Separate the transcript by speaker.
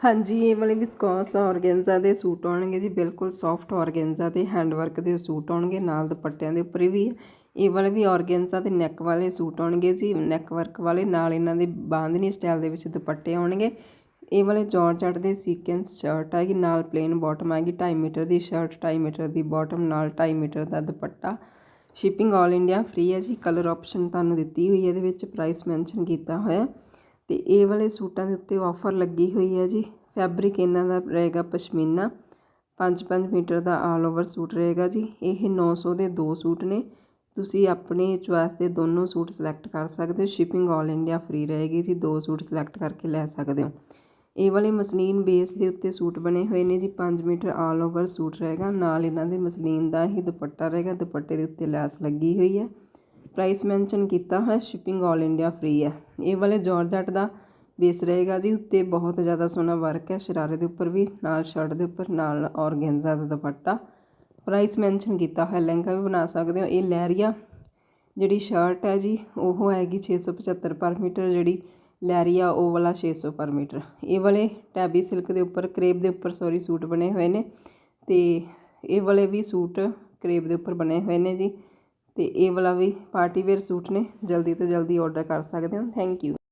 Speaker 1: ਹਾਂਜੀ, ਇਹ ਵਾਲੇ ਵਿਸਕੋਸ ਔਰਗੈਂਜ਼ਾ ਦੇ ਸੂਟ ਆਉਣਗੇ ਜੀ, ਬਿਲਕੁਲ ਸੌਫਟ ਔਰਗੈਂਜ਼ਾ ਦੇ ਹੈਂਡ ਵਰਕ ਦੇ ਸੂਟ ਆਉਣਗੇ, ਨਾਲ ਦੁਪੱਟਿਆਂ ਦੇ ਉੱਪਰ ਵੀ। ਇਹ ਵਾਲੇ ਵੀ ਔਰਗੈਂਜ਼ਾ ਦੇ ਨੈਕ ਵਾਲੇ ਸੂਟ ਆਉਣਗੇ ਜੀ ਨੈਕ ਵਰਕ ਵਾਲੇ, ਨਾਲ ਇਹਨਾਂ ਦੇ ਬਾਂਦਨੀ ਸਟਾਈਲ ਦੇ ਵਿੱਚ ਦੁਪੱਟੇ ਆਉਣਗੇ। ਇਹ ਵਾਲੇ ਜਾਰਜਟ ਦੇ ਸੀਕੁਐਂਸ ਸ਼ਰਟ ਹੈਗੀ ਨਾਲ ਪਲੇਨ ਬਾਟਮ ਹੈਗੀ 2.5 ਮੀਟਰ ਦੀ ਸ਼ਰਟ 2.5 ਮੀਟਰ ਦੀ ਬਾਟਮ ਨਾਲ 2.5 ਮੀਟਰ ਦਾ ਦੁਪੱਟਾ। ਸ਼ਿਪਿੰਗ ਆਲ ਇੰਡੀਆ ਫ੍ਰੀ ਹੈ ਜੀ ਕਲਰ ਆਪਸ਼ਨ ਤੁਹਾਨੂੰ ਦਿੱਤੀ ਹੋਈ ਹੈ ਇਹਦੇ ਵਿੱਚ ਪ੍ਰਾਈਸ ਮੈਂਸ਼ਨ ਕੀਤਾ ਹੋਇਆ। ਤੇ ਇਹ ਵਾਲੇ ਸੂਟਾਂ ਦੇ ਉੱਤੇ ਆਫਰ ਲੱਗੀ ਹੋਈ ਹੈ ਜੀ। ਫੈਬਰਿਕ ਇਹਨਾਂ ਦਾ ਰਹੇਗਾ ਪਸ਼ਮੀਨਾ। 5-5 ਮੀਟਰ ਦਾ ਆਲ ਓਵਰ ਸੂਟ ਰਹੇਗਾ ਜੀ। ਇਹ 900 ਦੇ ਦੋ ਸੂਟ ਨੇ। ਤੁਸੀਂ ਆਪਣੇ ਚੁਆਇਸ ਦੇ ਦੋਨੋਂ ਸੂਟ ਸਿਲੈਕਟ ਕਰ ਸਕਦੇ ਹੋ। ਸ਼ਿਪਿੰਗ ਆਲ ਇੰਡੀਆ ਫ੍ਰੀ ਰਹੇਗੀ ਜੀ। ਦੋ ਸੂਟ ਸਿਲੈਕਟ ਕਰਕੇ ਲੈ ਸਕਦੇ ਹੋ। ਇਹ ਵਾਲੇ ਮਸਲੀਨ ਬੇਸ ਦੇ ਉੱਤੇ ਸੂਟ ਬਣੇ ਹੋਏ ਨੇ ਜੀ। 5 ਮੀਟਰ ਆਲ ਓਵਰ ਸੂਟ ਰਹੇਗਾ। ਨਾਲ ਇਹਨਾਂ ਦੇ ਮਸਲੀਨ ਦਾ ਹੀ ਦੁਪੱਟਾ ਰਹੇਗਾ। ਦੁਪੱਟੇ ਦੇ ਉੱਤੇ ਲੈਸ ਲੱਗੀ ਹੋਈ ਹੈ। ਪ੍ਰਾਈਸ ਮੈਂਸ਼ਨ ਕੀਤਾ, ਹੈ ਸ਼ਿਪਿੰਗ ਆਲ ਇੰਡੀਆ ਫ੍ਰੀ ਹੈ। ਇਹ ਵਾਲੇ ਜਾਰਜਟ ਦਾ ਬੇਸ ਰਹੇਗਾ ਜੀ, ਉੱਤੇ ਬਹੁਤ ਜ਼ਿਆਦਾ ਸੋਹਣਾ ਵਰਕ ਹੈ, ਸ਼ਰਾਰੇ ਦੇ ਉੱਪਰ ਵੀ, ਨਾਲ ਸ਼ਰਟ ਦੇ ਉੱਪਰ, ਨਾਲ ਔਰਗੈਂਜ਼ਾ ਦਾ ਦੁਪੱਟਾ। ਪ੍ਰਾਈਸ ਮੈਂਸ਼ਨ ਕੀਤਾ ਹੈ ਲਹਿੰਗਾ ਵੀ ਬਣਾ ਸਕਦੇ ਹੋ। ਇਹ ਲਹਿਰੀਆ ਜਿਹੜੀ ਸ਼ਰਟ ਹੈ ਜੀ, ਉਹ ਹੈਗੀ 675 ਪਰ ਮੀਟਰ, ਜਿਹੜੀ ਲਹਿਰੀਆ, ਉਹ ਵਾਲਾ 600 ਪਰ ਮੀਟਰ। ਇਹ ਵਾਲੇ ਟੈਬੀ ਸਿਲਕ ਦੇ ਉੱਪਰ ਕਰੇਬ ਦੇ ਉੱਪਰ ਸੌਰੀ ਸੂਟ ਬਣੇ ਹੋਏ ਨੇ। ਤੇ ਇਹ ਵਾਲੇ ਵੀ ਸੂਟ ਕਰੇਬ ਦੇ ਉੱਪਰ ਬਣੇ ਹੋਏ ਨੇ ਜੀ। ਤੇ ਇਹ ਵਾਲਾ ਵੀ ਪਾਰਟੀ ਵੇਅਰ ਸੂਟ ਨੇ, ਜਲਦੀ ਤੋਂ ਜਲਦੀ ਆਰਡਰ ਕਰ ਸਕਦੇ ਹੋ। Thank you